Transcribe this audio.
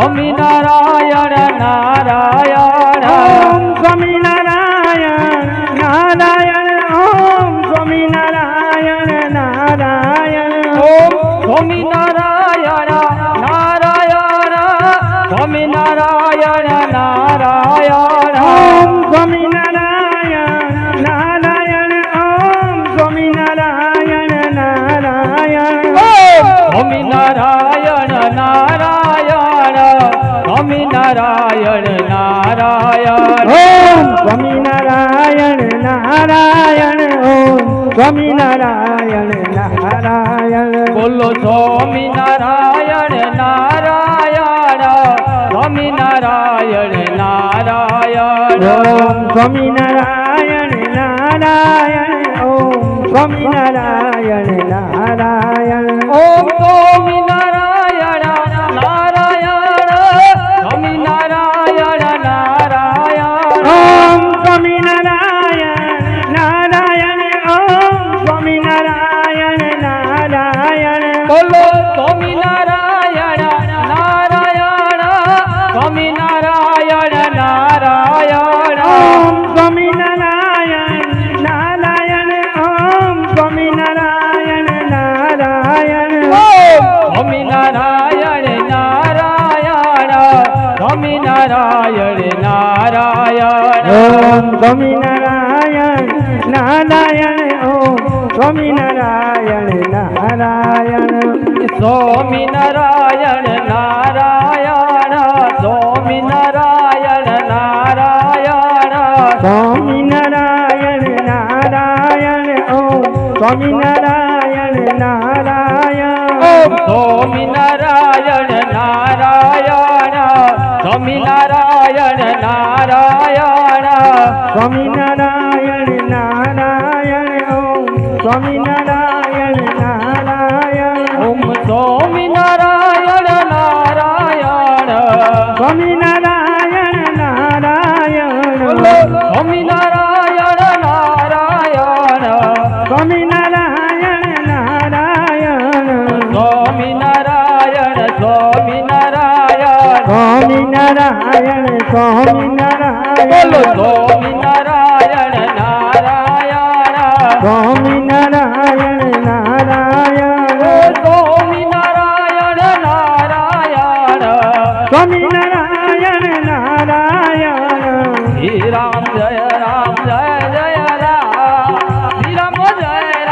સ્વામિનારાયણ નારાયણ ઓમ સ્વામી નારાયણ ઓમ સ્વામી નારાયણ ઓમ સ્વામી નારાયણ સ્વામિનારાયણ નારાયણ ઓમ સ્વામી નારાયણ ઓમ સ્વામી નારાયણ સ્વામિનારાયણ નારાયણ. સ્વામિનારાયણ નારાયણ ઓમ સ્વામી નારાયણ ઓમ સ્વામી નારાયણ બોલો સ્વામી નારાયણ સ્વામિનારાયણ નારાયણ ઓમ સ્વામી નારાયણ ઓમ સ્વામિનારાયણ નારાયણ ઓમ બોલો સ્વામી નારાયણ સ્વામિનારાયણ નારાયણ. નારાયણ સ્વામી નારાયણ ઓમ સ્વામી નારાયણ. સ્વામિનારાયણ નારાયણ સ્વામિનારાયણ નારાયણ. ઓમ સ્વામી નારાયણ ઓમ સ્વામી નારાયણ સ્વામિનારાયણ નારાયણ. સ્વામી નારાયણ સ્વામિનારાયણ નારાયણ. ઓમ સ્વામી નારાયણ. ઓમ સ્વામી નારાયણ સ્વામિનારાયણ નારાયણ. સ્વામિનારાયણ નારાયણ ઓમ સ્વામી નારાયણ સ્વામી નારાયણ નારાયણ સ્વામી નારાયણ નારાયણ સ્વામી નારાયણ નારાયણ. સ્વામી નારાયણ સ્વામી નારાયણ. સ્વામી નારાયણ સ્વામી નારાયણ. બોલો સ્વામી નારાયણ નારાયણ. સ્વામી નારાયણ નારાયણ. સ્વામી નારાયણ નારાયણ. સ્વામી जय